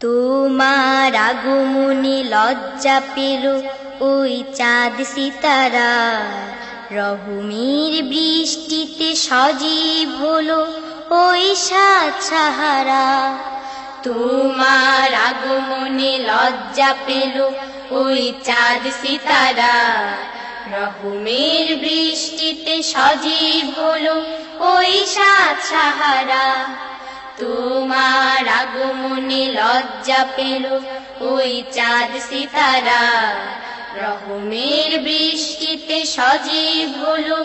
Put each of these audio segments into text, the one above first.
তোমার আগমনে লজ্জা পেল ওই চাঁদ সিতারা। রহুমির বৃষ্টিতে সজীব হলো ওই সাত সাহারা। তোমার আগমনে লজ্জা পেল ওই চাঁদ সিতারা। রহুমের বৃষ্টিতে সজীব হলো ওই সাত সাহারা। তোমার আগমনে লজ্জা পেল। ওই চাঁদ সিতারা রহমের বৃষ্টিতে সজীব হলো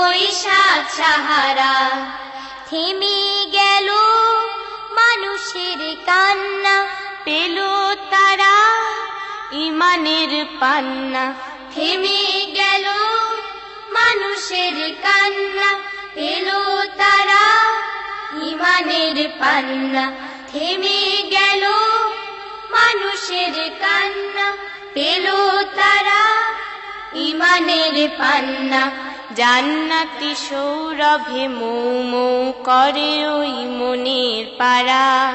ওই সাত সাহারা। থেমে গেল মানুষের কান্না, পেল তারা ইমানের পান্না। থেমে গেল মানুষের কান্না, পেল তারা ইমানের পান্না। থেমে গেল। মানুষের কান্না পেল তারা, ইমানের পান্না। জান্নাতি সৌরভে মৌ মৌ করে ওই মনের পাড়া।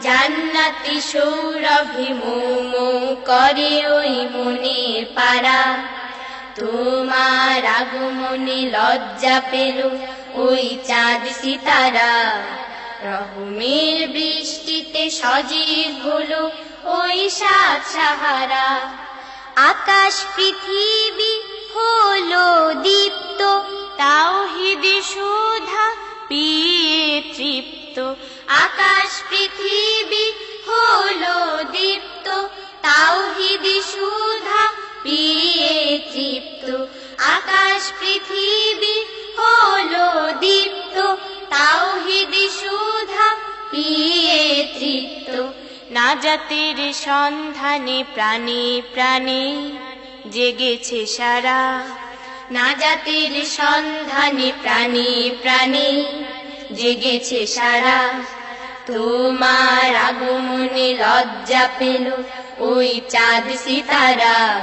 জান্নাতি সৌরভে মৌ মৌ করে ওই মনের পাড়া। তোমার আগমনে লজ্জা পেল ওই চাঁদ সিতারা। রহমের বৃষ্টিতে সজীব হলো ওই সাত সাহারা। আকাশ পৃথিবী হলো দীপ্ত তাওহিদি সুধা পিয়ে তৃপ্ত। আকাশ পৃথিবী হলো দীপ্ত তাওহিদি সুধা পিয়ে তৃপ্ত। আকাশ পৃথিবী হলো দীপ্ত পিয়ে তৃপ্ত। নাজাতের সন্ধানে প্রাণে প্রাণে জেগেছে সারা। নাজাতের সন্ধানে প্রাণে প্রাণে জেগেছে সারা। তোমার আগমনে লজ্জা পেল ওই চাঁদ সিতারা।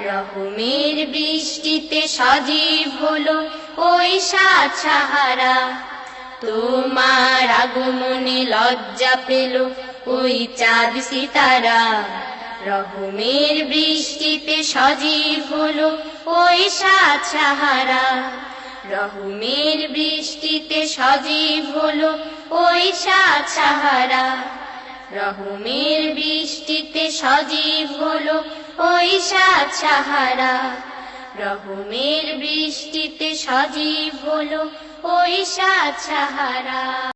রহমের বৃষ্টিতে সজীব হলো ওই সাত সাহারা। তোমার আগমনে লজ্জা পেল ওই চাঁদ সিতারা। রহমের বৃষ্টিতে সজীব হলো ওই সাত সাহারা। রহমের বৃষ্টিতে সজীব হলো ওই সাত সাহারা। রহমের বৃষ্টিতে সজীব হলো ওই সাত সাহারা। রহমের বৃষ্টিতে সজীব হলো ওই সাহারা।